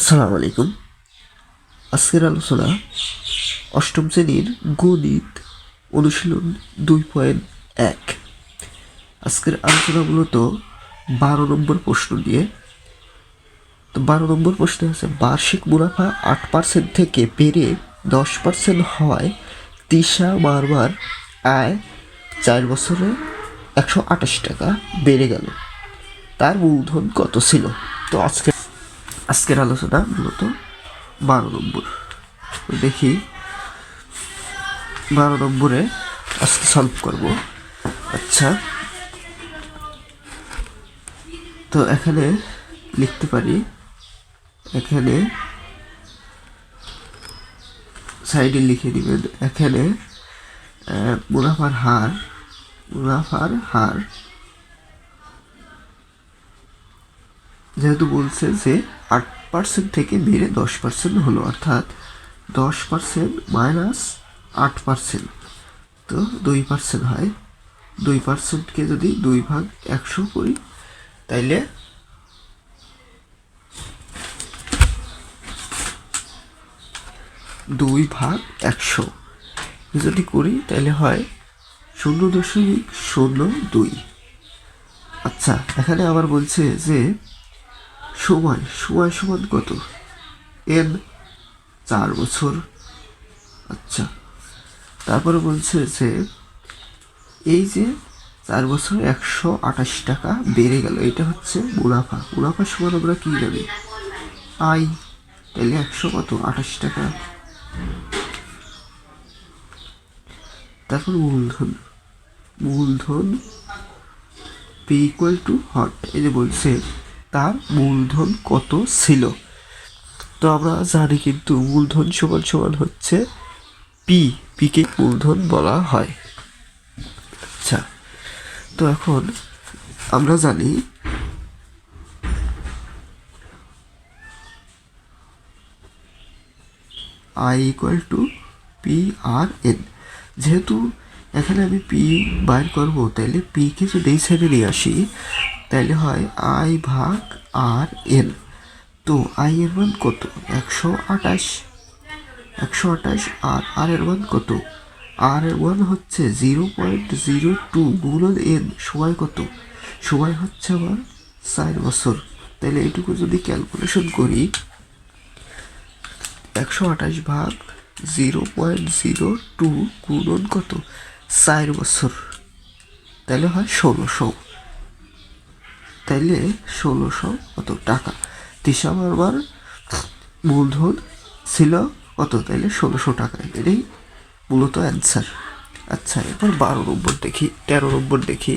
আসসালামু আলাইকুম। আজকের আলোচনা অষ্টম শ্রেণির গণিত অনুশীলন দুই পয়েন্ট এক। আজকের আলোচনা মূলত বারো নম্বর প্রশ্ন নিয়ে। তো বারো নম্বর প্রশ্ন আছে, বার্ষিক মুনাফা আট পার্সেন্ট থেকে বেড়ে দশ পার্সেন্ট হওয়ায় তিশা মারবার আয় চার বছরে একশো আঠাশ টাকা বেড়ে গেল। তার মূলধন কত ছিল? তো আজকে আজকের আলোচনা মূলত বারো নম্বর। দেখি বারো নম্বরে আজকে সলভ করব। আচ্ছা। তো এখানে লিখতে পারি, এখানে সাইডে লিখে দিবেন, এখানে মুনাফার হার মুনাফার হার। যেহেতু বলছে যে পার্সেন্ট থেকে বেড়ে দশ পার্সেন্ট হলো, অর্থাৎ দশ পার্সেন্ট মাইনাস আট পার্সেন্ট। তো দুই পার্সেন্ট হয়। দুই পার্সেন্টকে যদি দুই ভাগ একশো করি, তাইলে দুই ভাগ একশো। যদি করি তাহলে হয় শূন্য দশমিক শূন্য দুই। আচ্ছা এখানে আবার বলছে যে সময় সময় সমান কত? এন চার বছর। আচ্ছা তারপরে বলছে যে, এই যে চার বছর একশো আঠাশ টাকা বেড়ে গেল, এটা হচ্ছে মুনাফা। মুনাফা সমান আমরা কী জানি? আই, তাহলে একশো কত? আঠাশ টাকা। তারপর মূলধন। মূলধন পি ইকুয়াল টু হট এই যে বলছে তার মূলধন কত ছিল? তো আমরা জানি কিন্তু মূলধন সমান সমান হচ্ছে পি পিকে মূলধন বলা হয়। আচ্ছা তো এখন আমরা জানি I equal to P R N যেহেতু এখানে আমি পি বাইর করব তাহলে পিকে যদি এই সাইডে নিয়ে আসি তাহলে হয় আই ভাগ আর এন। তো আই এর মান কত? একশো আঠাশ। একশো আঠাশ আর আর এর মান কত? আর এর মান হচ্ছে জিরো পয়েন্ট জিরো টু গুণন এন সময় কত? সময় হচ্ছে আমার চার বছর। তাহলে এইটুকু যদি ক্যালকুলেশন করি, একশো আঠাশ ভাগ জিরো পয়েন্ট জিরো টু গুণন কত? চার বছর। তাহলে হয় ষোলোশো। তাইলে ষোলোশো কত টাকা? তিসা বারবার মূলধন ছিল কত? তাইলে ষোলোশো টাকা। এটাই মূলত অ্যান্সার আচ্ছা এরপর বারো নম্বর দেখি, তেরো নম্বর দেখি।